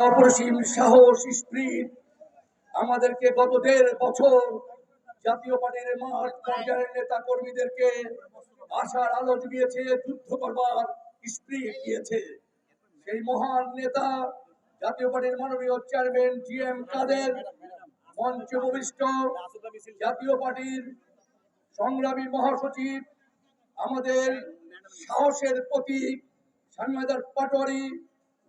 অপরিসীম সাহস স্প্রিট আমাদেরকে গত দেড় বছর জাতীয় পার্টির মাঠ পর্যায়ের নেতা কর্মীদেরকে আশার আলো জুগিয়েছে, যুদ্ধ করবার স্প্রিট দিয়েছে। সেই মহান নেতা, জাতীয় পার্টির মাননীয় চেয়ারম্যান জি এম কাদের মঞ্চে উপবিষ্ট জাতীয় পার্টির সংগ্রামী মহাসচিব, আমাদের সাহসের প্রতীক স্বামীদার পাটোয়ারি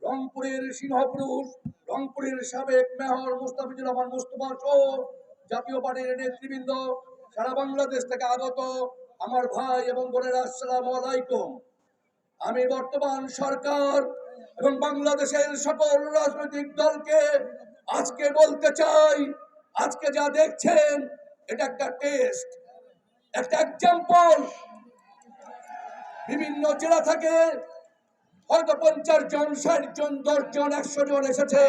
রংপুরের সিংহপুরুষ, রংপুরের সাবেক মেয়র মুস্তাফিজুর রহমান মুস্তফা সহ জাতীয় পার্টির নেতৃবৃন্দ সারা বাংলাদেশ থেকে আগত আমার ভাই এবং বোনেরা আসসালাম আলাইকুম। আমি বর্তমান সরকার এবং বাংলাদেশের সকল রাজনৈতিক দলকে আজকে বলতে চাই, আজকে যা দেখছেন, এটা একটা টেস্ট, একটা এক্সাম্পল বিভিন্ন জেলা থেকে হয়তো পঞ্চাশ জন, ষাট জন, দশ জন, একশো জন এসেছে।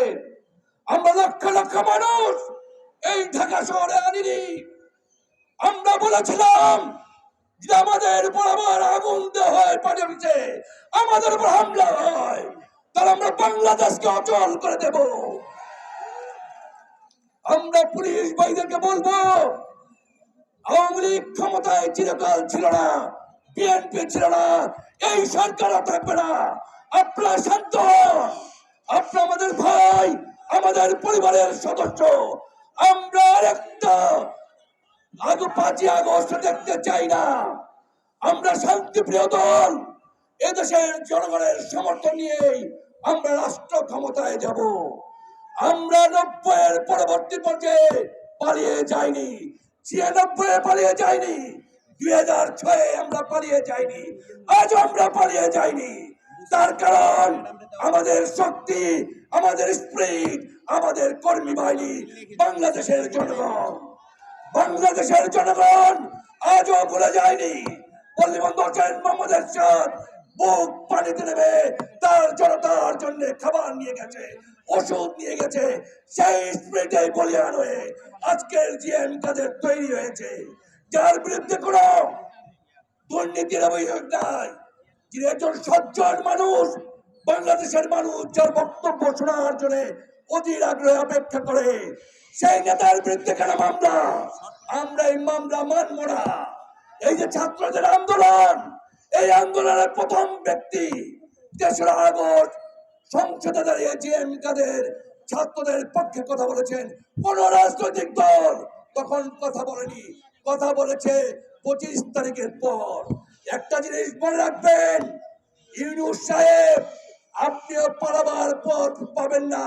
আমরা লক্ষ লক্ষ মানুষ এই ঢাকা শহরে আনিনি। আমরা বলেছিলাম যে আমাদের উপর আবার আগুন দেওয়া হয় আমাদের উপর হামলা হয়, তাহলে আমরা বাংলাদেশকে অচল করে দেব। আমরা পুলিশ ভাইদেরকে বলব, আওয়ামী লীগ ক্ষমতায় চিরকাল ছিল না, বিএনপি ছিল না, এই সরকার থাকবে না। আপনারা শান্ত। আপনারা আমাদের ভাই, আমাদের পরিবারের সদস্য। আমরা আরেকটা আগে পাঁচই আগস্ট দেখতে চাই না। আমরা শান্তি শান্তিপ্রিয় দল। এদেশের জনগণের সমর্থন নিয়েই আমরা রাষ্ট্র ক্ষমতায় যাব। আমরা নব্বইয়ের পরবর্তী পর্যায়ে পালিয়ে যাইনি। ছিয়ানব্বই পালিয়ে যাইনি। দুই হাজার ছয়ে আমরা পালিয়ে যাইনি। আজ আমরা পালিয়ে যাইনি। তার কারণ আমাদের শক্তি, আমাদের স্প্রিট আমাদের কর্মী বাহিনী বাংলাদেশের জনগণ। বাংলাদেশের জনগণ আজও ভুলে যায়নি। বুক পানিতে নেবে তার জনতার জন্য খাবার নিয়ে গেছে, ওষুধ নিয়ে গেছে, সেই স্প্রিটে বলিয়ান হয়ে আজকের জিএম তৈরি হয়েছে। যার বিরুদ্ধে দুর্নীতির অভিযোগ নাই। যিনি একজন সজ্জন মানুষ, বাংলাদেশের মানুষ, যার বক্তব্য শোনার জন্য অধীর আগ্রহে অপেক্ষা করে, সেই নেতার বিরুদ্ধে কেন মামলা? আমরা এই মামলা মানব এই যে ছাত্রদের আন্দোলন, এই আন্দোলনের প্রথম ব্যক্তি তেসরা আগস্ট সংসদে দাঁড়িয়ে জিএম কাদের ছাত্রদের পক্ষে কথা বলেছেন। কোন রাজনৈতিক দল তখন কথা বলেনি। কথা বলেছে পঁচিশ তারিখের পর। একটা জিনিস মনে রাখবেন, ইউনুস সাহেব, আপনিও পালাবার পথ পাবেন না।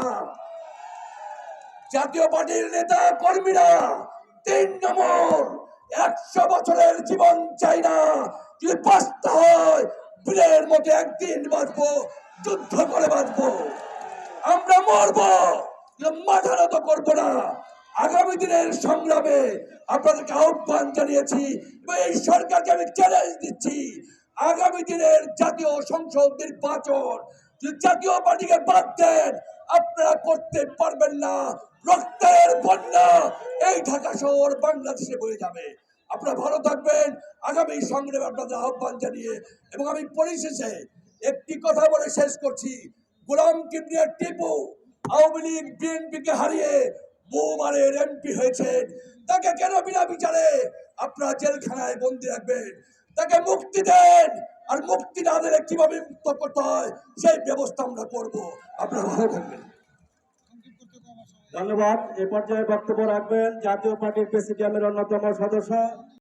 জাতীয় পার্টির নেতা কর্মীরা তিন নম্বর, একশো বছরের জীবন চাই না। যদি বাঁচতে হয় বীরের মতো একদিন বাঁচবো, যুদ্ধ করে বাঁচবো। আমরা মরবো মাথা নত করব না। আগামী দিনের সংগ্রামে আপনাদেরকে আহ্বান জানিয়েছি এবং এই সরকারকে আমি চ্যালেঞ্জ দিচ্ছি। আগামী দিনের জাতীয় সংসদ নির্বাচন জাতীয় পার্টিকে বাদ দেন, আপনারা করতে পারবেন না। রক্তের বন্যা এই ঢাকা শহর বাংলাদেশে বয়ে যাবে। আপনারা ভালো থাকবেন। আগামী সংগ্রামে আপনাদের আহ্বান জানিয়ে এবং আমি পরিশেষে একটি কথা বলে শেষ করছি। গোলাম কিবরিয়া টিপু, আওয়ামী লীগ, বিএনপিকে হারিয়ে বহুবারের এমপি হয়েছেন তাকে কেন বিনা বিচারে আপনারা জেলখানায় বন্দি রাখবেন? তাকে মুক্তি দেন। আর মুক্তি না দিলে কীভাবে মুক্ত করতে হয়? সেই ব্যবস্থা আমরা করব। আপনারা ভালো থাকবেন। ধন্যবাদ। এ পর্যায়ে বক্তব্য রাখবেন জাতীয় পার্টির প্রেসিডিয়ামের অন্যতম সদস্য।